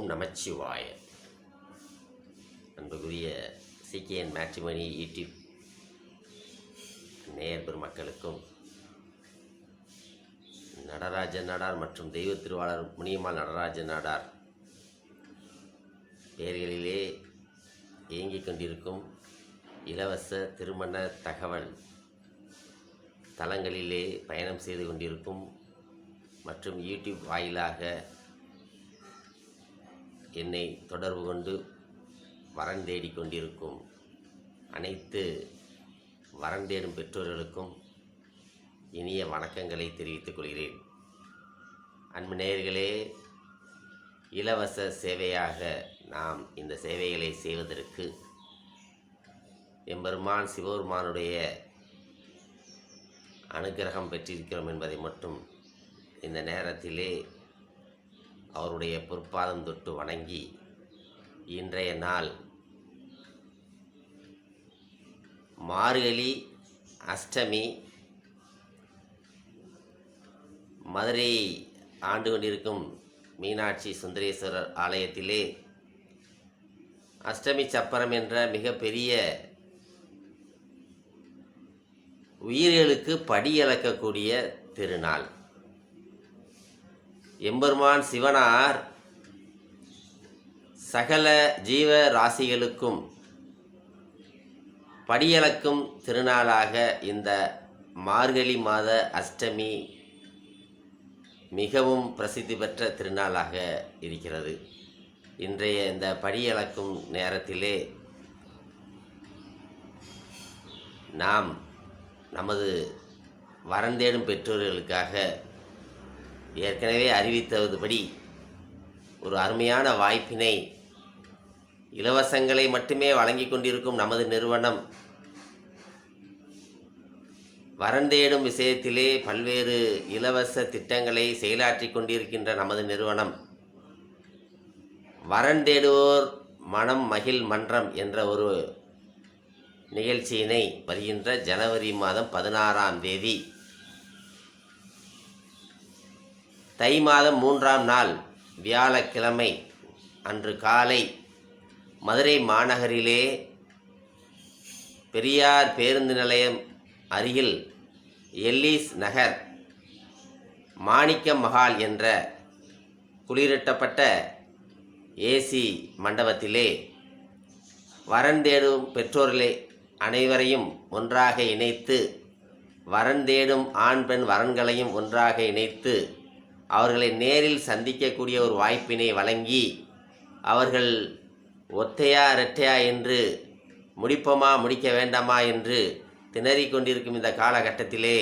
ஓம் நமச்சிவாய. அன்புக்குரிய CKN matrimony YouTube நேயர் பெருமக்களுக்கும் நடராஜன் நாடார் மற்றும் தெய்வ திருவாளர் முனியம்மாள் நடராஜன் நாடார் பேர்களிலே இயங்கிக் கொண்டிருக்கும் இலவச திருமண தகவல் தளங்களிலே பயணம் செய்து கொண்டிருக்கும் மற்றும் யூடியூப் வாயிலாக என்னை தொடர்பு கொண்டு வரன் தேடிக் கொண்டிருக்கும் அனைத்து வரன் தேடும் பெற்றோர்களுக்கும் இனிய வணக்கங்களை தெரிவித்துக் கொள்கிறேன். அன்பு நேயர்களே இலவச சேவையாக நாம் இந்த சேவைகளை செய்வதற்கு எம்பெருமான் சிவபெருமானுடைய அனுக்கிரகம் பெற்றிருக்கிறோம் என்பதை மட்டும் இந்த நேரத்திலே அவருடைய பொற்பாதம் தொட்டு வணங்கி இன்றைய நாள் மார்கழி அஷ்டமி மதுரை ஆண்டு கொண்டிருக்கும் மீனாட்சி சுந்தரேஸ்வரர் ஆலயத்திலே அஷ்டமி சப்பரம் என்ற மிகப்பெரிய உயிர்களுக்கு படி இழக்கக்கூடிய திருநாள். எம்பெருமான் சிவனார் சகல ஜீவ ராசிகளுக்கும் படியளக்கும் திருநாளாக இந்த மார்கழி மாத அஷ்டமி மிகவும் பிரசித்தி பெற்ற திருநாளாக இருக்கிறது. இன்றைய இந்த படியளக்கும் நேரத்திலே நாம் நமது வரந்தேடும் பெற்றோர்களுக்காக ஏற்கனவே அறிவித்ததுபடி ஒரு அருமையான வாய்ப்பினை இலவசங்களை மட்டுமே வழங்கி கொண்டிருக்கும் நமது நிறுவனம் வரந்தேடும் விஷயத்திலே பல்வேறு இலவச திட்டங்களை செயலாற்றி கொண்டிருக்கின்ற நமது நிறுவனம் வரந்தேடுவோர் மனம் மகிழ் மன்றம் என்ற ஒரு நிகழ்ச்சியினை வருகின்ற ஜனவரி மாதம் பதினாறாம் தேதி தை மாதம் மூன்றாம் நாள் வியாழக்கிழமை அன்று காலை மதுரை மாநகரிலே பெரியார் பேருந்து நிலையம் அருகில் எல்லீஸ் நகர் மாணிக்கம் மஹால் என்ற குளிரட்டப்பட்ட ஏசி மண்டபத்திலே வரன் தேடும் பெற்றோர்களே அனைவரையும் ஒன்றாக இணைத்து வரன் தேடும் ஆண் பெண் வரன்களையும் ஒன்றாக இணைத்து அவர்களை நேரில் சந்திக்கக்கூடிய ஒரு வாய்ப்பினை வழங்கி அவர்கள் ஒத்தையா இரட்டையா என்று முடிப்போமா முடிக்க வேண்டாமா என்று திணறிக் கொண்டிருக்கும் இந்த காலகட்டத்திலே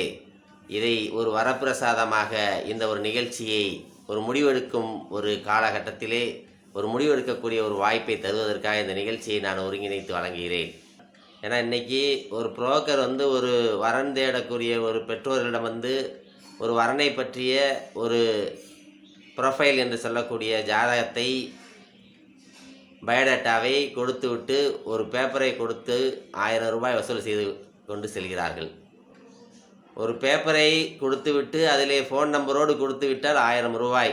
இதை ஒரு வரப்பிரசாதமாக இந்த ஒரு நிகழ்ச்சியை ஒரு முடிவெடுக்கும் ஒரு காலகட்டத்திலே ஒரு முடிவெடுக்கக்கூடிய ஒரு வாய்ப்பை தருவதற்காக இந்த நிகழ்ச்சியை நான் ஒருங்கிணைத்து வழங்குகிறேன். ஏன்னா இன்றைக்கி ஒரு புரோக்கர் வந்து ஒரு வரன் தேடக்கூடிய ஒரு பெற்றோர்களிடம் வந்து ஒரு வரனை பற்றிய ஒரு ப்ரொஃபைல் என்று சொல்லக்கூடிய ஜாதகத்தை பயோடேட்டாவை கொடுத்துவிட்டு ஒரு பேப்பரை கொடுத்து ஆயிரம் ரூபாய் வசூல் செய்து கொண்டு செல்கிறார்கள். ஒரு பேப்பரை கொடுத்துவிட்டு அதிலே ஃபோன் நம்பரோடு கொடுத்து விட்டால் ஆயிரம் ரூபாய்.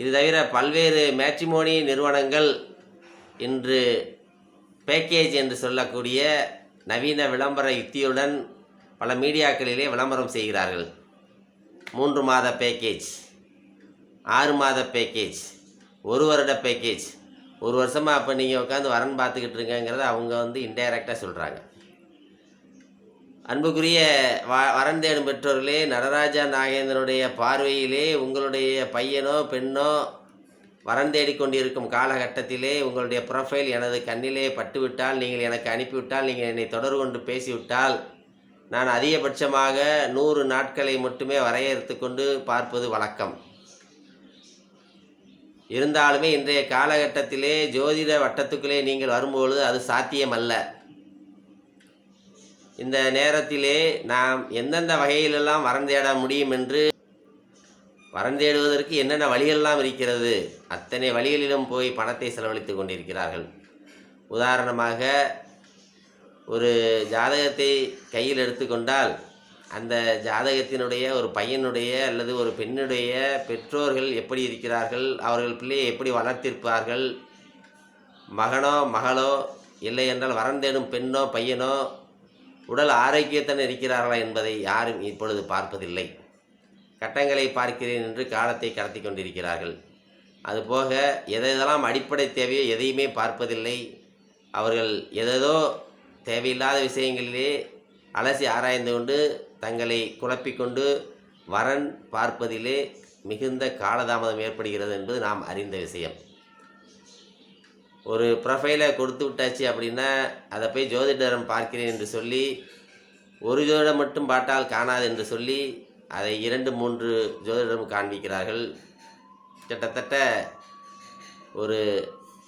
இது தவிர பல்வேறு மேட்ரிமோனி நிறுவனங்கள் இன்று பேக்கேஜ் என்று சொல்லக்கூடிய நவீன விளம்பர யுத்தியுடன் பல மீடியாக்களிலே விளம்பரம் செய்கிறார்கள். மூன்று மாத பேக்கேஜ் ஆறு மாத பேக்கேஜ் ஒரு வருட பேக்கேஜ் ஒரு வருஷமாக அப்போ நீங்கள் உட்காந்து வரன் பார்த்துக்கிட்டு இருக்கங்கிறத அவங்க வந்து இன்டைரக்டாக சொல்கிறாங்க அன்புக்குரிய வ வரன் தேடும் பெற்றோர்களே நடராஜா நாகேந்திரனுடைய பார்வையிலே உங்களுடைய பையனோ பெண்ணோ வரன் தேடிக்கொண்டிருக்கும் காலகட்டத்திலே உங்களுடைய ப்ரொஃபைல் எனது கண்ணிலே பட்டுவிட்டால் நீங்கள் எனக்கு அனுப்பிவிட்டால் நீங்கள் என்னை தொடர்பு கொண்டு பேசிவிட்டால் நான் அதிகபட்சமாக நூறு நாட்களை மட்டுமே வரையறுத்து கொண்டு பார்ப்பது வழக்கம். இருந்தாலுமே இன்றைய காலகட்டத்திலே ஜோதிட வட்டத்துக்குள்ளே நீங்கள் வரும்பொழுது அது சாத்தியமல்ல. இந்த நேரத்திலே நாம் எந்தெந்த வகையிலெல்லாம் வரம் தேட முடியும் என்று வரம் தேடுவதற்கு என்னென்ன வழிகள்லாம் இருக்கிறது? அத்தனை வழிகளிலும் போய் பணத்தை செலவழித்து கொண்டிருக்கிறார்கள். உதாரணமாக ஒரு ஜாதகத்தை கையில் எடுத்துக்கொண்டால் அந்த ஜாதகத்தினுடைய ஒரு பையனுடைய அல்லது ஒரு பெண்ணுடைய பெற்றோர்கள் எப்படி இருக்கிறார்கள் அவர்கள் பிள்ளையை எப்படி வளர்த்திருப்பார்கள் மகனோ மகளோ இல்லை என்றால் வரந்தேடும் பெண்ணோ பையனோ உடல் ஆரோக்கியத்துடன் இருக்கிறார்களா என்பதை யாரும் இப்பொழுது பார்ப்பதில்லை. கட்டங்களை பார்க்கிறேன் என்று காலத்தை கடத்தி கொண்டிருக்கிறார்கள். அதுபோக எதெல்லாம் அடிப்படை தேவையோ எதையுமே பார்ப்பதில்லை. அவர்கள் எதேதோ தேவையில்லாத விஷயங்களிலே அலசி ஆராய்ந்து கொண்டு தங்களை குழப்பிக்கொண்டு வரன் பார்ப்பதிலே மிகுந்த காலதாமதம் ஏற்படுகிறது என்பது நாம் அறிந்த விஷயம். ஒரு ப்ரொஃபைலை கொடுத்து விட்டாச்சு அப்படின்னா அதை போய் ஜோதிடரம் பார்க்கிறேன் என்று சொல்லி ஒரு ஜோதிடம் மட்டும் பார்த்தால் காணாது என்று சொல்லி அதை இரண்டு மூன்று ஜோதிடம் காண்பிக்கிறார்கள். கிட்டத்தட்ட ஒரு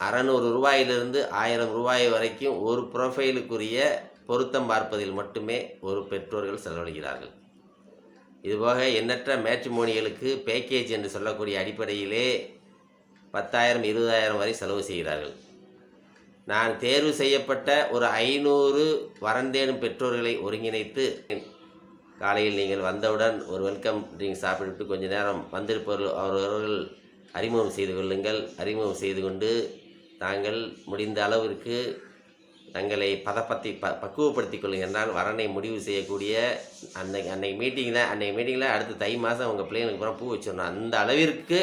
அறநூறு ரூபாயிலிருந்து ஆயிரம் ரூபாய் வரைக்கும் ஒரு ப்ரொஃபைலுக்குரிய பொருத்தம் பார்ப்பதில் மட்டுமே ஒரு பெற்றோர்கள் செலவழிக்கிறார்கள் இதுபோக எண்ணற்ற மேட்ரிமோனிகளுக்கு பேக்கேஜ் என்று சொல்லக்கூடிய அடிப்படையிலே பத்தாயிரம் இருபதாயிரம் வரை செலவு செய்கிறார்கள். நான் தேர்வு செய்யப்பட்ட ஒரு ஐநூறு வரந்தேனும் பெற்றோர்களை ஒருங்கிணைத்து காலையில் நீங்கள் வந்தவுடன் ஒரு வெல்கம் ட்ரிங்க் சாப்பிட்டு கொஞ்ச நேரம் வந்திருப்பவர்கள் அவரவர்கள் அறிமுகம் செய்து கொள்ளுங்கள். அறிமுகம் செய்து கொண்டு தாங்கள் முடிந்த அளவிற்கு தங்களை பதப்பத்தி ப பக்குவப்படுத்தி கொள்ளுங்கள் என்றால் வரனை முடிவு செய்யக்கூடிய அன்னைக்கு அன்னைக்கு மீட்டிங்கில் அன்னைக்கு மீட்டிங்கில் அடுத்த தை மாதம் உங்கள் பிள்ளைங்களுக்கு அப்புறம் பூ வச்சிடணும். அந்த அளவிற்கு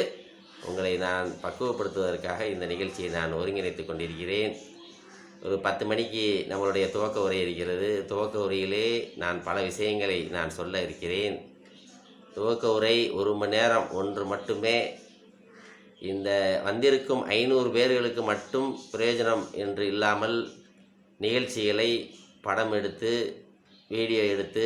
உங்களை நான் பக்குவப்படுத்துவதற்காக இந்த நிகழ்ச்சியை நான் ஒருங்கிணைத்து கொண்டிருக்கிறேன். ஒரு பத்து மணிக்கு நம்மளுடைய துவக்க உரை இருக்கிறது. துவக்க உரையிலே நான் பல விஷயங்களை நான் சொல்ல இருக்கிறேன். துவக்க உரை ஒரு மணி நேரம் ஒன்று மட்டுமே இந்த வந்திருக்கும் ஐநூறு பேர்களுக்கு மட்டும் பிரயோஜனம் என்று இல்லாமல் நிகழ்ச்சிகளை படம் எடுத்து வீடியோ எடுத்து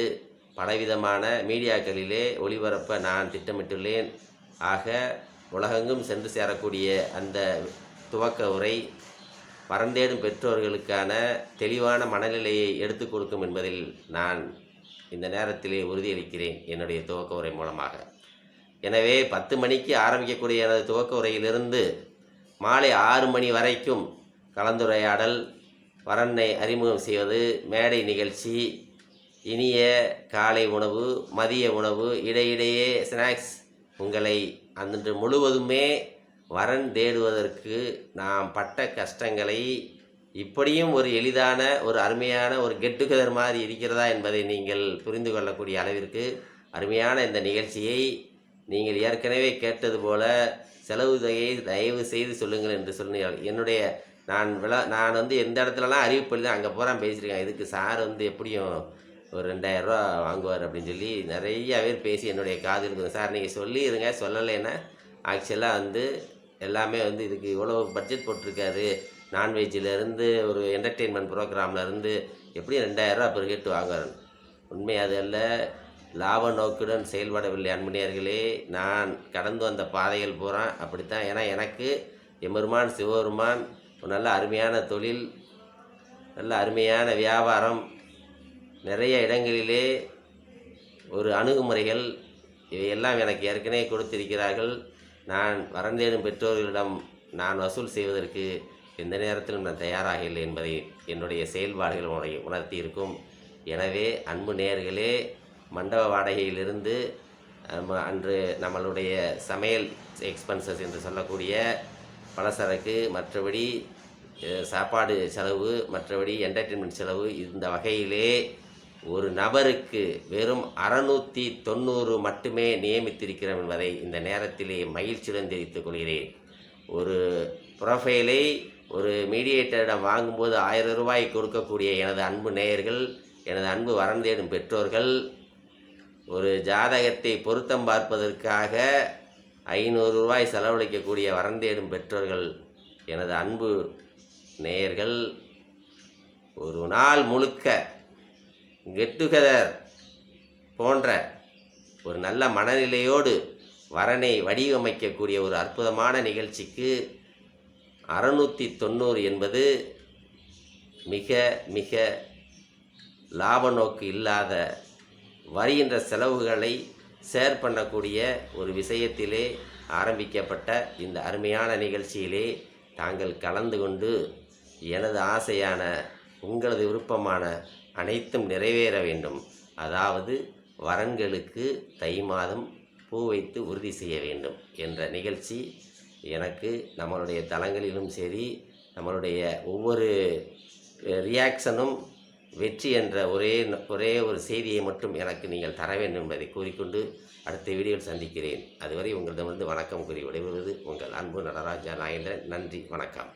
பலவிதமான மீடியாக்களிலே ஒளிபரப்ப நான் திட்டமிட்டுள்ளேன். ஆக உலகெங்கும் சென்று சேரக்கூடிய அந்த துவக்க உரை பரந்தேடும் பெற்றோர்களுக்கான தெளிவான மனநிலையை எடுத்துக் கொடுக்கும் என்பதில் நான் இந்த நேரத்திலே உறுதியளிக்கிறேன். என்னுடைய துவக்க உரை மூலமாக. எனவே பத்து மணிக்கு ஆரம்பிக்கக்கூடிய எனது துவக்க உரையிலிருந்து மாலை ஆறு மணி வரைக்கும் கலந்துரையாடல் வரனை அறிமுகம் செய்வது மேடை நிகழ்ச்சி இனிய காலை உணவு மதிய உணவு இடையிடையே ஸ்நாக்ஸ் உங்களை அன்று முழுவதுமே வரன் தேடுவதற்கு நாம் பட்ட கஷ்டங்களை இப்படியும் ஒரு எளிதான ஒரு அருமையான ஒரு கெட் டுகெதர் மாதிரி இருக்கிறதா என்பதை நீங்கள் புரிந்து கொள்ளக்கூடிய அளவிற்கு அருமையான இந்த நிகழ்ச்சியை நீங்கள் ஏற்கனவே கேட்டது போல செலவு தொகையை தயவு செய்து சொல்லுங்கள் என்று சொன்னீர்கள் என்னுடைய நான் விழா நான் வந்து எந்த இடத்துலலாம் அறிவிப்பு தான் அங்கே போகிறான் பேசியிருக்கேன். இதுக்கு சார் வந்து எப்படியும் ஒரு ரெண்டாயிரரூவா வாங்குவார் அப்படின்னு சொல்லி நிறைய பேர் பேசி என்னுடைய காது இருக்குது சார் நீங்கள் சொல்லிடுங்க சொல்லலைன்னா ஆக்சுவலாக வந்து எல்லாமே வந்து இதுக்கு இவ்வளோ பட்ஜெட் போட்டிருக்காரு. நான்வெஜ்ஜிலேருந்து ஒரு என்டர்டெயின்மெண்ட் ப்ரோக்ராம்லேருந்து எப்படியும் ரெண்டாயிரரூவா பெர் கேட்டு வாங்குறாரு உண்மை அது அல்ல. லாப நோக்குடன் செயல்படவில்லை. அன்புனியர்களே நான் கடந்து வந்த பாதைகள் பூரா அப்படித்தான். ஏன்னா எனக்கு எம்பெருமான் சிவபெருமான் ஒரு நல்ல அருமையான தொழில் நல்ல அருமையான வியாபாரம் நிறைய இடங்களிலே ஒரு அணுகுமுறைகள் இவையெல்லாம் எனக்கு ஏற்கனவே கொடுத்திருக்கிறார்கள். நான் வரந்தேடும் பெற்றோர்களிடம் நான் வசூல் செய்வதற்கு எந்த நேரத்திலும் நான் தயாராக இல்லை என்பதை என்னுடைய செயல்பாடுகள் உணரை உணர்த்தி இருக்கும் எனவே அன்பு நேர்களே மண்டப வாடகையிலிருந்து அன்று நம்மளுடைய சமையல் எக்ஸ்பென்சஸ் என்று சொல்லக்கூடிய பலசரக்கு மற்றபடி சாப்பாடு செலவு மற்றபடி என்டர்டெயின்மெண்ட் செலவு இந்த வகையிலே ஒரு நபருக்கு வெறும் அறநூற்றி தொண்ணூறு மட்டுமே நியமித்திருக்கிறோம் என்பதை இந்த நேரத்திலே மகிழ்ச்சியுடன் தெரிவித்துக் கொள்கிறேன். ஒரு ப்ரொஃபைலை ஒரு மீடியேட்டரிடம் வாங்கும்போது ஆயிரம் ரூபாய் கொடுக்கக்கூடிய எனது அன்பு நேயர்கள் எனது அன்பு வரந்தேடும் பெற்றோர்கள் ஒரு ஜாதகத்தை பொருத்தம் பார்ப்பதற்காக ஐநூறு ரூபாய் செலவழிக்கக்கூடிய வரந்தேடும் பெற்றோர்கள் எனது அன்பு நேயர்கள் ஒரு நாள் முழுக்க கெட் டுகெதர் போன்ற ஒரு நல்ல மனநிலையோடு வரனை வடிவமைக்கக்கூடிய ஒரு அற்புதமான நிகழ்ச்சிக்கு அறநூற்றி தொண்ணூறு என்பது மிக மிக லாப நோக்கு இல்லாத வருகின்ற செலவுகளை ஷேர் பண்ணக்கூடிய ஒரு விஷயத்திலே ஆரம்பிக்கப்பட்ட இந்த அருமையான நிகழ்ச்சியிலே தாங்கள் கலந்து கொண்டு எனது ஆசையான உங்களது விருப்பமான அனைத்தும் நிறைவேற வேண்டும். அதாவது வரன்களுக்கு தை மாதம் பூ வைத்து உறுதி செய்ய வேண்டும் என்ற நிகழ்ச்சி எனக்கு நம்மளுடைய தளங்களிலும் சரி நம்மளுடைய ஒவ்வொரு ரியாக்ஷனும் வெற்றி என்ற ஒரே ஒரே ஒரு செய்தியை மட்டும் எனக்கு நீங்கள் தர வேண்டும் என்பதை கூறிக்கொண்டு அடுத்த வீடியோவில் சந்திக்கிறேன். அதுவரை உங்களிடமிருந்து வணக்கம் கூறி விடைபெறுவது உங்கள் அன்பு நடராஜா நாயந்திரன் நன்றி வணக்கம்.